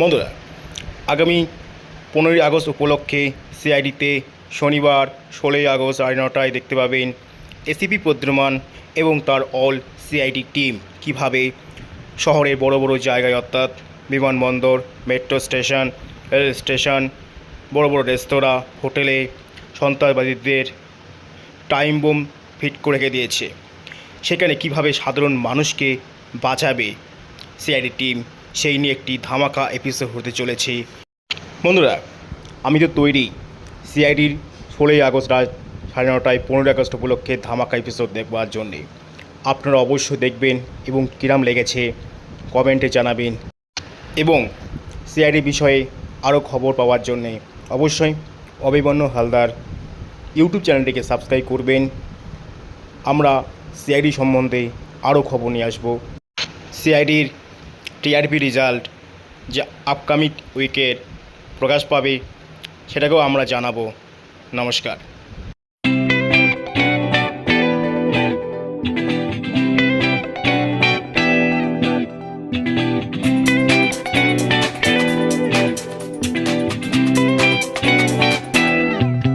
বন্ধুরা, আগামী পনেরোই আগস্ট উপলক্ষে সিআইডিতে শনিবার ষোলোই আগস্ট সাড়ে নটায় দেখতে পাবেন এসিপি প্রদ্যুমান এবং তার অল সিআইডি টিম কীভাবে শহরের বড় বড় জায়গায় অর্থাৎ বিমানবন্দর, মেট্রো স্টেশন, রেল স্টেশন, বড় বড় রেস্তোরাঁ, হোটেলে সন্ত্রাসবাদীদের টাইম বোম ফিট করে রেখে দিয়েছে। সেখানে কীভাবে সাধারণ মানুষকে বাঁচাবে সিআইডি টিম সেই নিয়ে একটি ধামাকা এপিসোড হতে চলেছে। বন্ধুরা, আমি তো তৈরি। সিআইডির ষোলোই আগস্ট রাত সাড়ে নটায় পনেরোই আগস্ট উপলক্ষে ধামাকা এপিসোড দেখবার জন্যে। আপনারা অবশ্যই দেখবেন এবং কিরাম লেগেছে কমেন্টে জানাবেন। এবং সিআইডি বিষয়ে আরও খবর পাওয়ার জন্যে অবশ্যই অভিমন্যু হালদার ইউটিউব চ্যানেলটিকে সাবস্ক্রাইব করবেন। আমরা সিআইডি সম্বন্ধে আরও খবর নিয়ে আসব। সিআইডির টিআরপি রেজাল্ট যে আপকামিং উইকেট প্রকাশ পাবে সেটাকেও আমরা জানাব। নমস্কার।